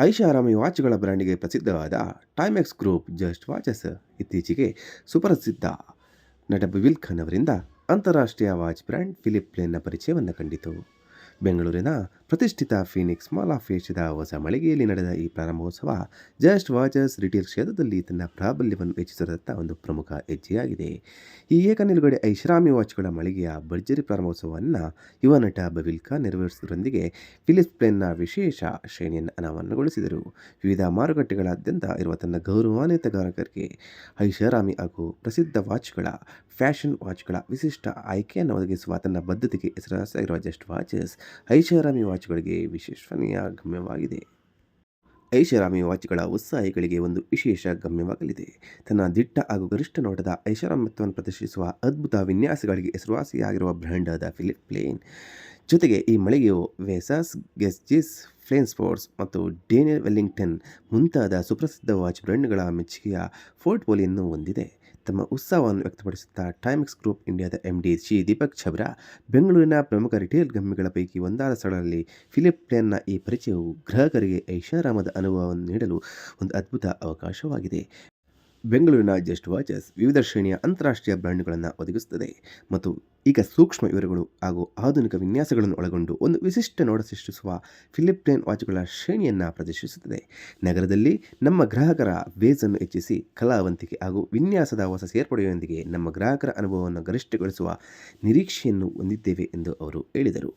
ಐಷಾರಾಮಿ ವಾಚ್ಗಳ ಬ್ರ್ಯಾಂಡಿಗೆ ಪ್ರಸಿದ್ಧವಾದ Timex group just watches ಇತ್ತೀಚೆಗೆ ಸುಪ್ರಸಿದ್ಧ ನಟ ಬಿವಿಲ್ ಖಾನ್ ಅವರಿಂದ ಅಂತಾರಾಷ್ಟ್ರೀಯ ವಾಚ್ ಬ್ರ್ಯಾಂಡ್ ಫಿಲಿಪ್ ಪ್ಲೇನ್ನ ಪರಿಚಯವನ್ನು ಕಂಡಿತು. ಬೆಂಗಳೂರಿನ ಪ್ರತಿಷ್ಠಿತ ಫೀನಿಕ್ಸ್ ಮಾಲ್ ಆಫ್ ಏಷ್ಯಾದ ಹೊಸ ಮಳಿಗೆಯಲ್ಲಿ ನಡೆದ ಈ ಪ್ರಾರಂಭೋತ್ಸವ ಜಸ್ಟ್ ವಾಚಸ್ ರಿಟೇಲ್ ಕ್ಷೇತ್ರದಲ್ಲಿ ತನ್ನ ಪ್ರಾಬಲ್ಯವನ್ನು ಹೆಚ್ಚಿಸಿದತ್ತ ಒಂದು ಪ್ರಮುಖ ಹೆಜ್ಜೆಯಾಗಿದೆ. ಈ ಏಕ ನಿಲುಗಡೆ ಐಷಾರಾಮಿ ವಾಚ್ಗಳ ಮಳಿಗೆಯ ಭರ್ಜರಿ ಪ್ರಾರಂಭೋತ್ಸವವನ್ನು ಯುವ ನಟ ಬವಿಲ್ಕಾ ನೆರವೇರಿಸುವುದರೊಂದಿಗೆ ಫಿಲಿಪ್ಸ್ ಪ್ಲೇನ್ನ ವಿಶೇಷ ಶ್ರೇಣಿಯನ್ನು ಅನಾವರಣಗೊಳಿಸಿದರು. ವಿವಿಧ ಮಾರುಕಟ್ಟೆಗಳಾದ್ಯಂತ ಇರುವ ತನ್ನ ಗೌರವಾನ್ವಿತ ಗ್ರಾಹಕರಿಗೆ ಐಷಾರಾಮಿ ಹಾಗೂ ಪ್ರಸಿದ್ಧ ವಾಚ್ಗಳ, ಫ್ಯಾಷನ್ ವಾಚ್ಗಳ ವಿಶಿಷ್ಟ ಆಯ್ಕೆಯನ್ನು ಒದಗಿಸುವ ತನ್ನ ಬದ್ಧತೆಗೆ ಹೆಸರಾಗಿರುವ ಜಸ್ಟ್ ವಾಚಸ್ ಐಷಾರಾಮಿ ವಾಚ್ಗಳಿಗೆ ವಿಶೇಷನೀಯ ಗಮ್ಯವಾಗಿದೆ. ಐಷಾರಾಮಿ ವಾಚ್ಗಳ ಉತ್ಸಾಹಿಗಳಿಗೆ ಒಂದು ವಿಶೇಷ ಗಮ್ಯವಾಗಲಿದೆ. ತನ್ನ ದಿಟ್ಟ ಹಾಗೂ ಗರಿಷ್ಠ ನೋಟದ ಐಷಾರಾಮ್ಯತ್ವವನ್ನು ಪ್ರದರ್ಶಿಸುವ ಅದ್ಭುತ ವಿನ್ಯಾಸಗಳಿಗೆ ಹೆಸರುವಾಸಿಯಾಗಿರುವ ಬ್ರ್ಯಾಂಡ್ ಆದ ಫಿಲಿಪ್ ಪ್ಲೇನ್ ಜೊತೆಗೆ ಈ ಮಳಿಗೆಯು ವೆಸಾಸ್, ಗೆಸ್ಜಿಸ್, ಫ್ಲೇನ್ ಸ್ಪೋರ್ಟ್ಸ್ ಮತ್ತು ಡೇನಿಯಲ್ ವೆಲ್ಲಿಂಗ್ಟನ್ ಮುಂತಾದ ಸುಪ್ರಸಿದ್ಧ ವಾಚ್ ಬ್ರ್ಯಾಂಡ್ಗಳ ಮೆಚ್ಚುಗೆಯ ಪೋರ್ಟ್ಫೋಲಿಯನ್ನು ಹೊಂದಿದೆ. ತಮ್ಮ ಉತ್ಸಾಹವನ್ನು ವ್ಯಕ್ತಪಡಿಸುತ್ತಾ ಟೈಮ್ಸ್ ಗ್ರೂಪ್ ಇಂಡಿಯಾದ ಎಂ ಡಿ ಶ್ರೀ ದೀಪಕ್ ಛಬ್ರಾ, ಬೆಂಗಳೂರಿನ ಪ್ರಮುಖ ರಿಟೇಲ್ ಗಮ್ಯಗಳ ಪೈಕಿ ಒಂದಾದ ಸ್ಥಳದಲ್ಲಿ ಫಿಲಿಪ್ ಪ್ಲೇನ್ನ ಈ ಪರಿಚಯವು ಗ್ರಾಹಕರಿಗೆ ಐಷಾರಾಮದ ಅನುಭವವನ್ನು ನೀಡಲು ಒಂದು ಅದ್ಭುತ ಅವಕಾಶವಾಗಿದೆ. ಬೆಂಗಳೂರಿನ ಜಸ್ಟ್ ವಾಚಸ್ ವಿವಿಧ ಶ್ರೇಣಿಯ ಅಂತಾರಾಷ್ಟ್ರೀಯ ಬ್ರ್ಯಾಂಡ್ಗಳನ್ನು ಒದಗಿಸುತ್ತದೆ ಮತ್ತು ಈಗ ಸೂಕ್ಷ್ಮ ವಿವರಗಳು ಹಾಗೂ ಆಧುನಿಕ ವಿನ್ಯಾಸಗಳನ್ನು ಒಳಗೊಂಡು ಒಂದು ವಿಶಿಷ್ಟ ನೋಡ ಸೃಷ್ಟಿಸುವ ಫಿಲಿಪ್ಟೈನ್ ವಾಚ್ಗಳ ಶ್ರೇಣಿಯನ್ನು ಪ್ರದರ್ಶಿಸುತ್ತದೆ. ನಗರದಲ್ಲಿ ನಮ್ಮ ಗ್ರಾಹಕರ ಬೇಸನ್ನು ಹೆಚ್ಚಿಸಿ ಕಲಾವಂತಿಕೆ ಹಾಗೂ ವಿನ್ಯಾಸದ ಹೊಸ ಸೇರ್ಪಡೆಯೊಂದಿಗೆ ನಮ್ಮ ಗ್ರಾಹಕರ ಅನುಭವವನ್ನು ಗರಿಷ್ಠಗೊಳಿಸುವ ನಿರೀಕ್ಷೆಯನ್ನು ಹೊಂದಿದ್ದೇವೆ ಎಂದು ಅವರು ಹೇಳಿದರು.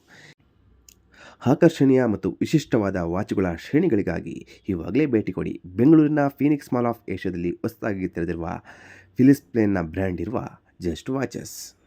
ಆಕರ್ಷಣೀಯ ಮತ್ತು ವಿಶಿಷ್ಟವಾದ ವಾಚ್ಗಳ ಶ್ರೇಣಿಗಳಿಗಾಗಿ ಇವಾಗಲೇ ಭೇಟಿ ಕೊಡಿ. ಬೆಂಗಳೂರಿನ ಫೀನಿಕ್ಸ್ ಮಾಲ್ ಆಫ್ ಏಷ್ಯಾದಲ್ಲಿ ಹೊಸದಾಗಿ ತೆರೆದಿರುವ ಫಿಲಿಸ್ಪ್ಲೇನ್ನ ಬ್ರ್ಯಾಂಡ್ ಇರುವ ಜಸ್ಟ್ ವಾಚಸ್.